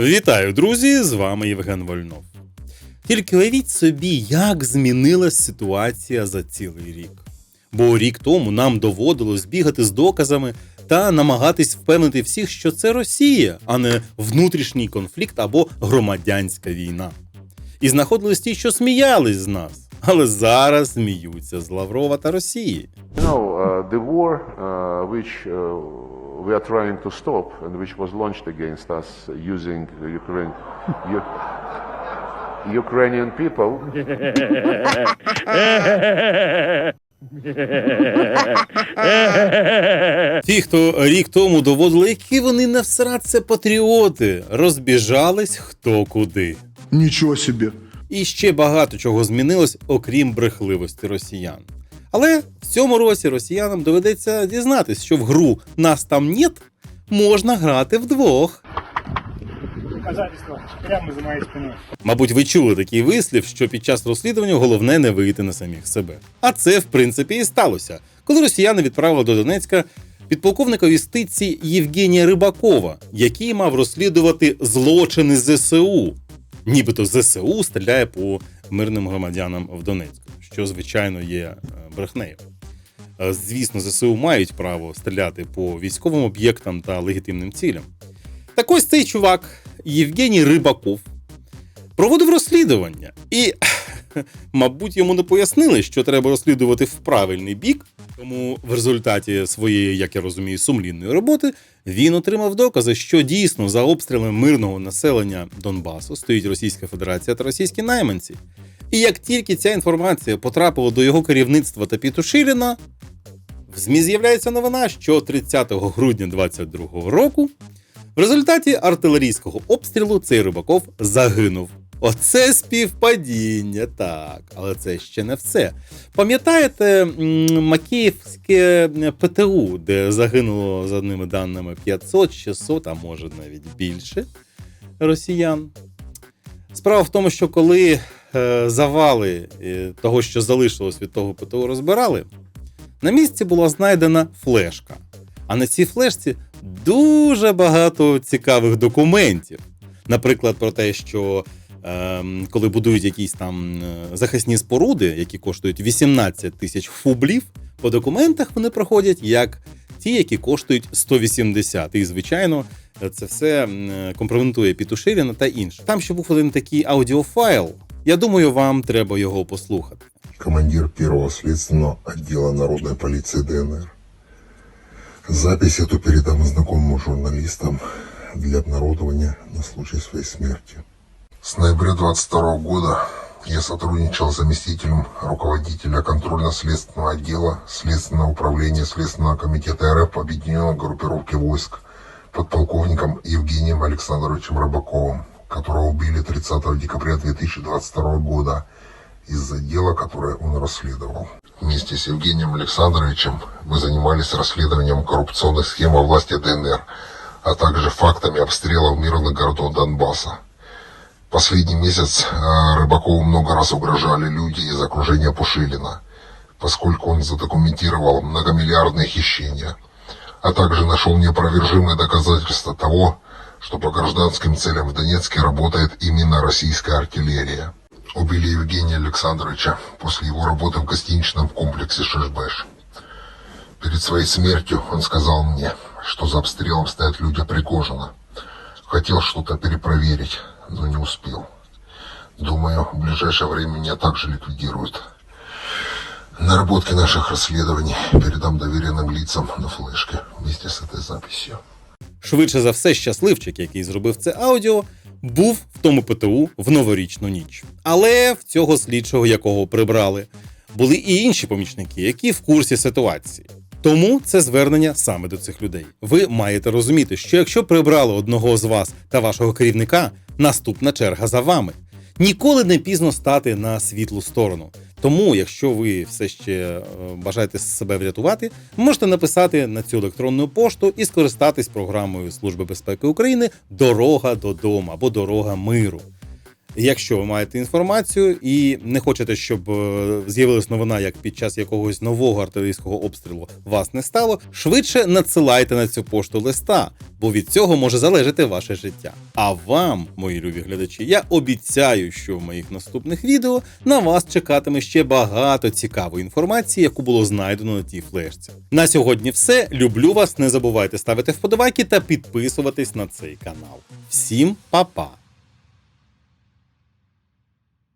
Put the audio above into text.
Вітаю, друзі! З вами Євген Вольнов. Тільки уявіть собі, як змінилась ситуація за цілий рік. Бо рік тому нам доводилось бігати з доказами та намагатись впевнити всіх, що це Росія, а не внутрішній конфлікт або громадянська війна. І знаходились ті, що сміялись з нас, але зараз сміються з Лаврова та Росії. You know, uh, the war uh, which uh, we are trying to stop and which was launched against us using Ukraine, Ukrainian people Ті, хто рік тому доводили, які вони не всрат це патріоти, розбіжались хто куди. Ничего себе. І ще багато чого змінилось, окрім брехливості росіян. Але в цьому році росіянам доведеться дізнатись, що в гру нас там нет можна грати вдвох. Доказательства прямо за моей спиной. Мабуть, ви чули такий вислів, що під час розслідування головне не вийти на самих себе. А це, в принципі, і сталося, коли росіяни відправили до Донецька підполковника юстиції Євгенія Рибакова, який мав розслідувати злочини ЗСУ. Нібито ЗСУ стріляє по мирним громадянам в Донецьку, що звичайно є брехнею. Е, Звісно, ЗСУ мають право стріляти по військовим об'єктам та легітимним цілям. Так ось цей чувак, Євгеній Рибаков, проводив розслідування. І, мабуть, йому не пояснили, що треба розслідувати в правильний бік. Тому в результаті своєї, як я розумію, сумлінної роботи він отримав докази, що дійсно за обстрілами мирного населення Донбасу стоїть Російська Федерація та російські найманці. І як тільки ця інформація потрапила до його керівництва та Пітушиліна, в ЗМІ з'являється новина, що 30 грудня 2022 року в результаті артилерійського обстрілу цей рибаков загинув. Оце співпадіння, так, але це ще не все. Пам'ятаєте Макіївське ПТУ, де загинуло за одними даними 500, 600, а може навіть більше росіян? Справа в тому, що коли завали е, того, що залишилось від того ПТУ, розбирали, на місці була знайдена флешка. А на цій флешці дуже багато цікавих документів. Наприклад, про те, що ем, коли будують якісь там е, захисні споруди, які коштують 18 тисяч фублів, по документах вони проходять як ті, які коштують 180. І, звичайно, це все м, е, компрометує Пітуширіна та інше. Там ще був один такий аудіофайл. Я думаю, вам треба його послухати. командир первого следственного отдела народной полиции ДНР. Запись эту передам знакомым журналистам для обнародования на случай своей смерти. С ноября 22 года я сотрудничал с заместителем руководителя контрольно-следственного отдела Следственного управления Следственного комитета РФ по объединенной группировке войск подполковником Евгением Александровичем Рыбаковым, Которого убили 30 декабря 2022 года из-за дела, которое он расследовал. Вместе с Евгением Александровичем мы занимались расследованием коррупционных схем во власти ДНР, а также фактами обстрелов мирных городов Донбасса. Последний месяц э, Рыбакову много раз угрожали люди из окружения Пушилина, поскольку он задокументировал многомиллиардные хищения, а также нашел неопровержимые доказательства того, что по гражданским целям в Донецке работает именно российская артиллерия. Убили Евгения Александровича после его работы в гостиничном комплексе Шишбеш. Перед своей смертью он сказал мне, что за обстрелом стоят люди Пригожина. Хотел что-то перепроверить, но не успел. Думаю, в ближайшее время меня также ликвидируют. Наработки наших расследований передам доверенным лицам на флешке вместе с этой записью. Швидше за все, щасливчик, який зробив це аудіо, був в тому ПТУ в новорічну ніч. Але в цього слідчого, якого прибрали, були і інші помічники, які в курсі ситуації. Тому це звернення саме до цих людей. Ви маєте розуміти, що якщо прибрали одного з вас та вашого керівника, наступна черга за вами. Ніколи не пізно стати на світлу сторону. Тому, якщо ви все ще е, бажаєте себе врятувати, можете написати на цю електронну пошту і скористатись програмою Служби безпеки України Дорога додому або Дорога миру. Якщо ви маєте інформацію і не хочете, щоб е, з'явилась новина, як під час якогось нового артилерійського обстрілу вас не стало, швидше надсилайте на цю пошту листа, бо від цього може залежати ваше життя. А вам, мої любі глядачі, я обіцяю, що в моїх наступних відео на вас чекатиме ще багато цікавої інформації, яку було знайдено на тій флешці. На сьогодні все. Люблю вас. Не забувайте ставити вподобайки та підписуватись на цей канал. Всім па-па!